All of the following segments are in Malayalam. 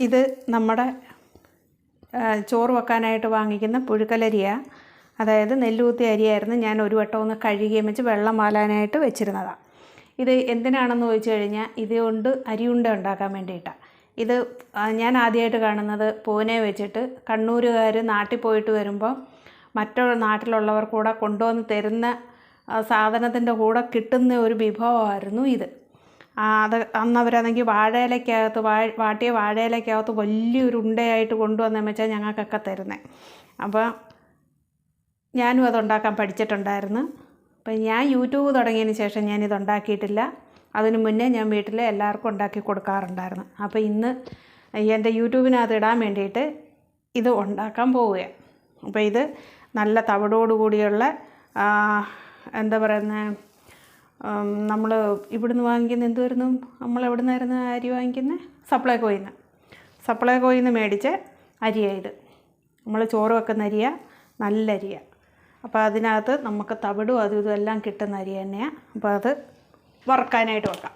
ഇത് നമ്മുടെ ചോറ് വെക്കാനായിട്ട് വാങ്ങിക്കുന്ന പുഴുക്കലരിയാണ് അതായത് നെല്ലുകുത്തി അരിയായിരുന്നു ഞാൻ ഒരു വട്ടം ഒന്ന് കഴുകിയും വെച്ച് വെള്ളം വാലാനായിട്ട് വെച്ചിരുന്നതാണ് ഇത് എന്തിനാണെന്ന് ചോദിച്ചു കഴിഞ്ഞാൽ ഇതുകൊണ്ട് അരിയുണ്ട ഉണ്ടാക്കാൻ വേണ്ടിയിട്ടാണ് ഇത് ഞാൻ ആദ്യമായിട്ട് കാണുന്നത് പൂനെ വെച്ചിട്ട് കണ്ണൂരുകാർ നാട്ടിൽ പോയിട്ട് വരുമ്പോൾ മറ്റുള്ള നാട്ടിലുള്ളവർ കൂടെ കൊണ്ടുവന്ന് തരുന്ന സാധനത്തിന്റെ കൂടെ കിട്ടുന്ന ഒരു വിഭവമായിരുന്നു ഇത്. അത് അന്ന് അവരാണെങ്കിൽ വാഴയിലക്കകത്ത് വാ വാട്ടിയ വാഴയിലക്കകത്ത് വലിയൊരു ഉണ്ടയായിട്ട് കൊണ്ടുവന്നെന്ന് വെച്ചാൽ ഞങ്ങൾക്കൊക്കെ തരുന്നത് അപ്പോൾ ഞാനും അതുണ്ടാക്കാൻ പഠിച്ചിട്ടുണ്ടായിരുന്നു. അപ്പം ഞാൻ യൂട്യൂബ് തുടങ്ങിയതിന് ശേഷം ഞാനിത് ഉണ്ടാക്കിയിട്ടില്ല. അതിനു മുന്നേ ഞാൻ വീട്ടിൽ എല്ലാവർക്കും ഉണ്ടാക്കി കൊടുക്കാറുണ്ടായിരുന്നു. അപ്പോൾ ഇന്ന് എന്റെ യൂട്യൂബിനകത്ത് ഇടാൻ വേണ്ടിയിട്ട് ഇത് ഉണ്ടാക്കാൻ പോവുകയാണ് അപ്പോൾ ഇത് നല്ല തവിടോടുകൂടിയുള്ള എന്താ പറയുന്നത് നമ്മൾ ഇവിടുന്ന് വാങ്ങിക്കുന്ന എന്തുവായിരുന്നു? നമ്മൾ എവിടെ നിന്നായിരുന്നു അരി വാങ്ങിക്കുന്നത് സപ്ലൈകോയിൽ നിന്ന് സപ്ലൈകോയിൽ നിന്ന് മേടിച്ച അരിയാണ് ഇത്. നമ്മൾ ചോറ് വെക്കുന്ന അരിയാണ് നല്ല അരിയാണ് അപ്പോൾ അതിനകത്ത് നമുക്ക് തവിടും അതും ഇതും എല്ലാം കിട്ടുന്ന അരി തന്നെയാണ് അപ്പോൾ അത് വറുക്കാനായിട്ട് വെക്കാം.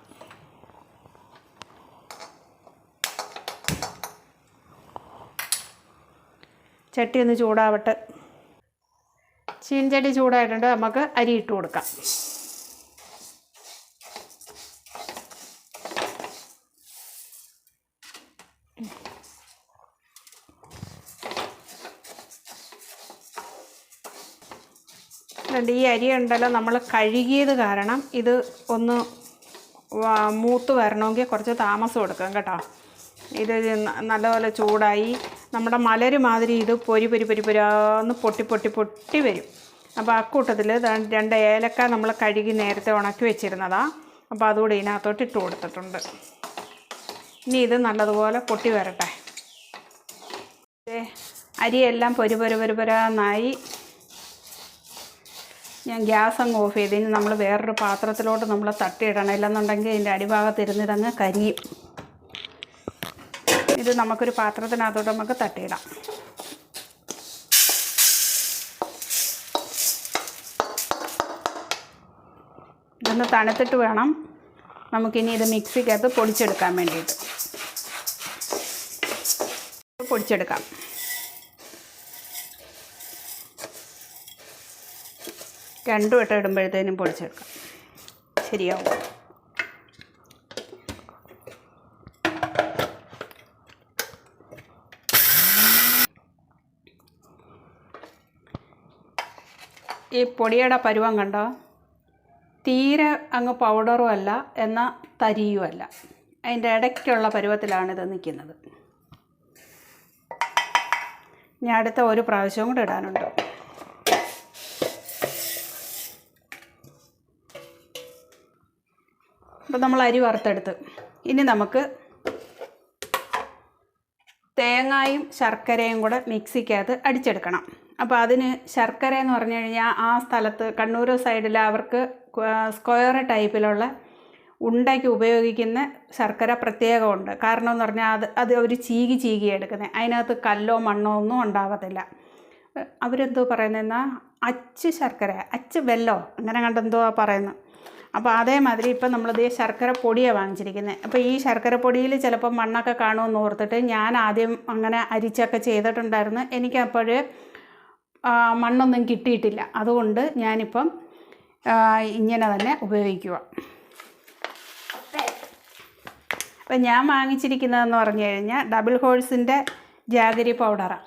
ചട്ടി ഒന്ന് ചൂടാവട്ടെ. ചീൻചട്ടി ചൂടായിട്ടുണ്ട്. നമുക്ക് അരി ഇട്ട് കൊടുക്കാം. അതുകൊണ്ട് ഈ അരി ഉണ്ടല്ലോ നമ്മൾ കഴുകിയത് കാരണം ഇത് ഒന്ന് മൂത്ത് വരണമെങ്കിൽ കുറച്ച് താമസം എടുക്കാം കേട്ടോ. ഇത് നല്ലപോലെ ചൂടായി. നമ്മുടെ മലര് മാതിരി ഇത് പൊരി പൊരി പൊരി പൊരാന്ന് പൊട്ടി പൊട്ടി പൊട്ടി വരും. അപ്പോൾ ആ അക്കൂട്ടത്തിൽ രണ്ട് ഏലക്ക നമ്മൾ കഴുകി നേരത്തെ ഉണക്കി വെച്ചിരുന്നതാണ് അപ്പോൾ അതുകൂടി ഇതിനകത്തോട്ട് ഇട്ട് കൊടുത്തിട്ടുണ്ട്. ഇനി ഇത് നല്ലതുപോലെ പൊട്ടി വരട്ടെ. അരിയെല്ലാം പൊരി പൊരി പൊരി പൊരാന്നായി ഞാൻ ഗ്യാസ് അങ്ങ് ഓഫ് ചെയ്ത് ഇനി നമ്മൾ വേറൊരു പാത്രത്തിലോട്ട് നമ്മൾ തട്ടിയിടണം. ഇല്ലെന്നുണ്ടെങ്കിൽ ഇതിന്റെ അടിഭാഗത്ത് ഇരുന്നിതങ്ങ് കരിയും. ഇത് നമുക്കൊരു പാത്രത്തിനകത്തോട്ട് നമുക്ക് തട്ടിയിടാം. ഇതൊന്ന് തണുത്തിട്ട് വേണം നമുക്കിനി ഇത് മിക്സിക്കകത്ത് പൊടിച്ചെടുക്കാൻ വേണ്ടിയിട്ട്. പൊടിച്ചെടുക്കാം. രണ്ടും വട്ടം ഇടുമ്പോഴത്തേനും പൊടിച്ചെടുക്കാം. ശരിയാവും. ഈ പൊടിയുടെ പരുവം കണ്ടോ? തീരെ അങ്ങ് പൗഡറും അല്ല എന്നാൽ തരിയും അല്ല. അതിന്റെ ഇടയ്ക്കുള്ള പരുവത്തിലാണിത് നിൽക്കുന്നത്. ഇനി അടുത്ത ഒരു പ്രാവശ്യവും കൂടെ ഇടാനുണ്ട്. അപ്പം നമ്മൾ അരി വറുത്തെടുത്ത്. ഇനി നമുക്ക് തേങ്ങായും ശർക്കരയും കൂടെ മിക്സിക്കകത്ത് അടിച്ചെടുക്കണം. അപ്പോൾ അതിന് ശർക്കര എന്ന് പറഞ്ഞു കഴിഞ്ഞാൽ ആ സ്ഥലത്ത് കണ്ണൂർ സൈഡിൽ അവർക്ക് സ്ക്വയർ ടൈപ്പിലുള്ള ഉണ്ടയ്ക്ക് ഉപയോഗിക്കുന്ന ശർക്കര പ്രത്യേകമുണ്ട്. കാരണം എന്ന് പറഞ്ഞാൽ അത് അത് അവർ ചീകി ചീകി എടുക്കുന്നത്. അതിനകത്ത് കല്ലോ മണ്ണോ ഒന്നും ഉണ്ടാകത്തില്ല അവരെന്തോ പറയുന്നതെന്നാൽ അച്ച് ശർക്കര അച്ച് വെല്ലോ. അങ്ങനെ കണ്ടെന്തോ പറയുന്നത്. അപ്പോൾ അതേമാതിരി ഇപ്പം നമ്മളിത് ശർക്കര പൊടിയാണ് വാങ്ങിച്ചിരിക്കുന്നത് അപ്പോൾ ഈ ശർക്കര പൊടിയിൽ ചിലപ്പോൾ മണ്ണൊക്കെ കാണുമെന്ന് ഓർത്തിട്ട് ഞാൻ ആദ്യം അങ്ങനെ അരിച്ചൊക്കെ ചെയ്തിട്ടുണ്ടായിരുന്നു. എനിക്കപ്പോൾ മണ്ണൊന്നും കിട്ടിയിട്ടില്ല. അതുകൊണ്ട് ഞാനിപ്പം ഇങ്ങനെ തന്നെ ഉപയോഗിക്കുക അപ്പം ഞാൻ വാങ്ങിച്ചിരിക്കുന്നതെന്ന് പറഞ്ഞു കഴിഞ്ഞാൽ ഡബിൾ ഹോഴ്സിന്റെ ജാഗരി പൗഡറാണ്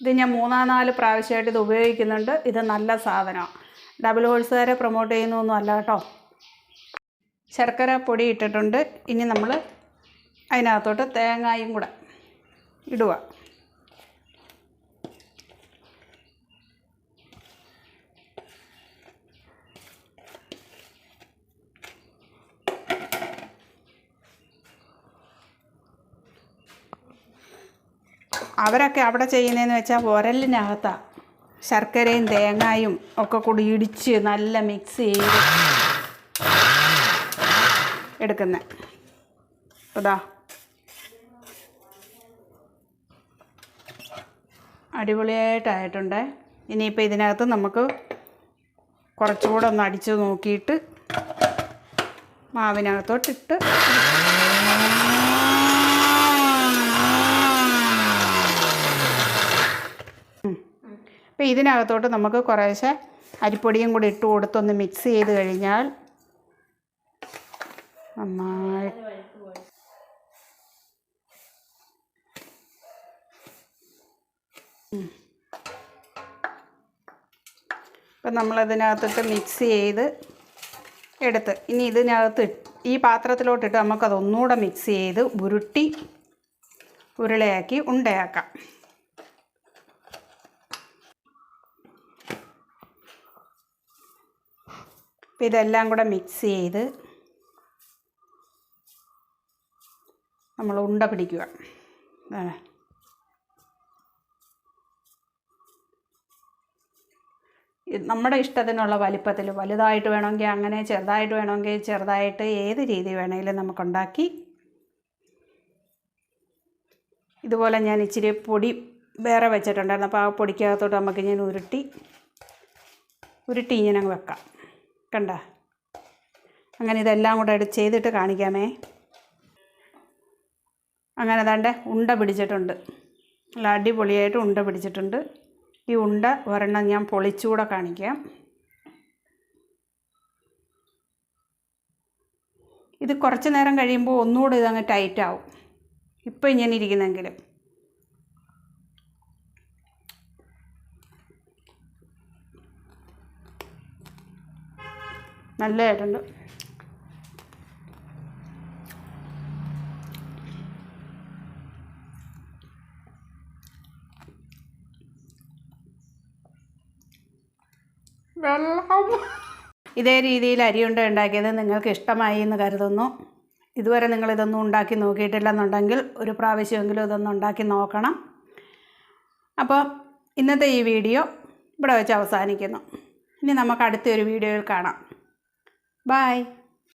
ഇത് ഞാൻ മൂന്നാം നാല് പ്രാവശ്യമായിട്ട് ഇത് ഉപയോഗിക്കുന്നുണ്ട്. ഇത് നല്ല സാധനമാണ് ഡബിൾ ഹോഴ്സുകാരെ പ്രൊമോട്ട് ചെയ്യുന്നൊന്നും അല്ല കേട്ടോ. ശർക്കര പൊടി ഇട്ടിട്ടുണ്ട്. ഇനി നമ്മൾ അതിനകത്തോട്ട് തേങ്ങായും കൂടെ ഇടുക. അവരൊക്കെ അവിടെ ചെയ്യുന്നതെന്ന് വെച്ചാൽ ഉരലിനകത്താണ് ശർക്കരയും തേങ്ങായും ഒക്കെ കൂടി ഇടിച്ച് നല്ല മിക്സ് ചെയ്ത് എടുക്കുന്നത് അതാ. അടിപൊളിയായിട്ടായിട്ടുണ്ട്. ഇനിയിപ്പോൾ ഇതിനകത്ത് നമുക്ക് കുറച്ചുകൂടെ ഒന്ന് അടിച്ച് നോക്കിയിട്ട് മാവിനകത്തോട്ടിട്ട് അപ്പോൾ ഇതിനകത്തോട്ട് നമുക്ക് കുറേശ്ശെ അരിപ്പൊടിയും കൂടി ഇട്ട് കൊടുത്തൊന്ന് മിക്സ് ചെയ്ത് കഴിഞ്ഞാൽ നന്നായി. ഇപ്പം നമ്മളതിനകത്തിട്ട് മിക്സ് ചെയ്ത് എടുത്ത്. ഇനി ഇതിനകത്ത് ഈ പാത്രത്തിലോട്ടിട്ട് നമുക്കത് ഒന്നുകൂടെ മിക്സ് ചെയ്ത് ഉരുട്ടി ഉരുളയാക്കി ഉണ്ടയാക്കാം. ഇതെല്ലാം കൂടെ മിക്സ് ചെയ്ത് നമ്മൾ ഉണ്ട പിടിക്കുക. നമ്മുടെ ഇഷ്ടത്തിനുള്ള വലിപ്പത്തിൽ വലുതായിട്ട് വേണമെങ്കിൽ അങ്ങനെ ചെറുതായിട്ട് വേണമെങ്കിൽ ചെറുതായിട്ട് ഏത് രീതി വേണമെങ്കിലും നമുക്കുണ്ടാക്കി. ഇതുപോലെ ഞാൻ ഇച്ചിരി പൊടി വേറെ വെച്ചിട്ടുണ്ടായിരുന്നു. അപ്പോൾ ആ പൊടിക്കകത്തോട്ട് നമുക്ക് ഞാൻ ഉരുട്ടി ഉരുട്ടി ഇങ്ങനെ വെക്കാം. കണ്ട? അങ്ങനെ ഇതെല്ലാം കൂടെ ചെയ്തിട്ട് കാണിക്കാമേ. അങ്ങനെ അതാണ്ട് ഉണ്ട പിടിച്ചിട്ടുണ്ട്. നല്ല അടിപൊളിയായിട്ട് ഉണ്ട പിടിച്ചിട്ടുണ്ട്. ഈ ഉണ്ട ഒരെണ്ണം ഞാൻ പൊളിച്ചുകൂടെ കാണിക്കാം. ഇത് കുറച്ച് നേരം കഴിയുമ്പോൾ ഒന്നുകൂടെ ഇതങ്ങ് ടൈറ്റ് ആവും ഇപ്പം ഇങ്ങനെ ഇരിക്കുന്നെങ്കിലും നല്ലതായിട്ടുണ്ട്. വെള്ളം. ഇതേ രീതിയിൽ അരിയുണ്ട ഉണ്ടാക്കിയത് നിങ്ങൾക്ക് ഇഷ്ടമായി എന്ന് കരുതുന്നു. ഇതുവരെ നിങ്ങൾ ഇതൊന്നും ഉണ്ടാക്കി നോക്കിയിട്ടില്ലെന്നുണ്ടെങ്കിൽ ഒരു പ്രാവശ്യമെങ്കിലും ഇതൊന്നും ഉണ്ടാക്കി നോക്കണം. അപ്പോൾ ഇന്നത്തെ ഈ വീഡിയോ ഇവിടെ വെച്ച് അവസാനിക്കുന്നു. ഇനി നമുക്ക് അടുത്ത ഒരു വീഡിയോയിൽ കാണാം. ബായ്